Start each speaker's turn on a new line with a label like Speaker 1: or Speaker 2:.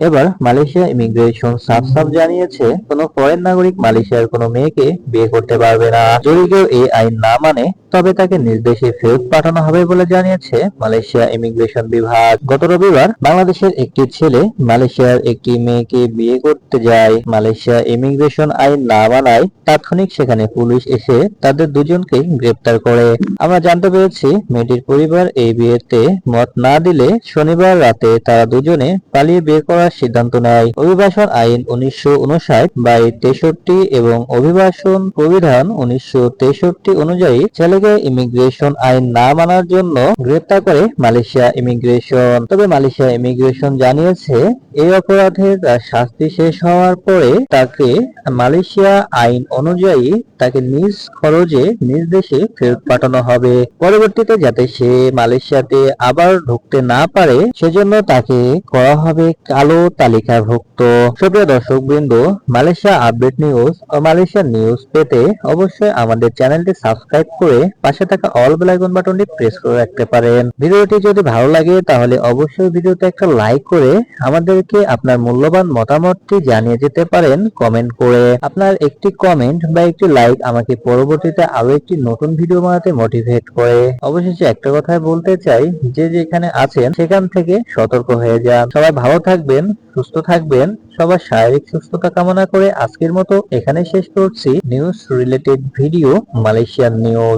Speaker 1: এবার Malaysia immigration সাফ সাফ জানিয়েছে, কোনো ফরেন নাগরিক মালয়েশিয়ার কোনো মেয়েকে বিয়ে করতে পারবে না। যদি কেউ এই আইন না মানে তবে তাকে নিজ দেশে ফেরত পাঠানো হবে বলে জানিয়েছে মালয়েশিয়া ইমিগ্রেশন বিভাগ। গত রবিবার বাংলাদেশের একটি ছেলে মালয়েশিয়ার একটি মেয়েকে বিয়ে করতে যায়। মালয়েশিয়া ইমিগ্রেশন আইন না মানায়, তাৎক্ষণিক সেখানে পুলিশ এসে তাদের দুজনকে গ্রেপ্তার করে। আমরা জানতে পেরেছি, মেয়েটির পরিবার এই বিয়েতে মত না দিলে শনিবার রাতে তারা দুজনে পালিয়ে বিয়ে করার সিদ্ধান্ত নেয়। অভিবাসন আইন উনিশশো উনষাট বাই তেষট্টি এবং অভিবাসন প্রবিধান উনিশশো তেষট্টি অনুযায়ী ছেলেকে ইমিগ্রেশন আইন না মানার জন্য গ্রেপ্তার করে মালয়েশিয়া ইমিগ্রেশন। তবে মালয়েশিয়া ইমিগ্রেশন জানিয়েছে এই অপরাধের তার শাস্তি শেষ হওয়ার পরে তাকে মালয়েশিয়া আইন অনুযায়ী তাকে নিজ খরচে, নিজ দেশে ফেরত পাঠানো হবে। পরবর্তীতে যাতে সে মালয়েশিয়াতে আবার ঢুকতে না পারে, সেজন্য তাকে করা হবে কালো তালিকাভুক্ত। সুপ্রিয় দর্শক বৃন্দ মালয়েশিয়া আপডেট নিউজ ও মালয়েশিয়া নিউজ পেতে অবশ্যই আমাদের চ্যানেলটি সাবস্ক্রাইব করে পাশে থাকা অল বেল আইকন বাটনটি প্রেস করে রাখতে পারেন। ভিডিওটি যদি ভালো লাগে, তাহলে অবশ্যই ভিডিওতে একটা লাইক করে আমাদেরকে আপনার মূল্যবান মতামতটি জানিয়ে যেতে পারেন কমেন্ট করে। আপনার একটি কমেন্ট বা একটি লাইক আমাকে পরবর্তীতে আরও একটি নতুন ভিডিও বানাতে মোটিভেট করে। অবশেষে একটা কথাই বলতে চাই, যে যেখানে আছেন, সেখান থেকে সতর্ক হয়ে যান। সবাই ভালো থাকবেন সুস্থ থাকবেন, সবার শারীরিক সুস্থতা কামনা করে আজকের মতো এখানে শেষ করছি। News related video, Malaysian news.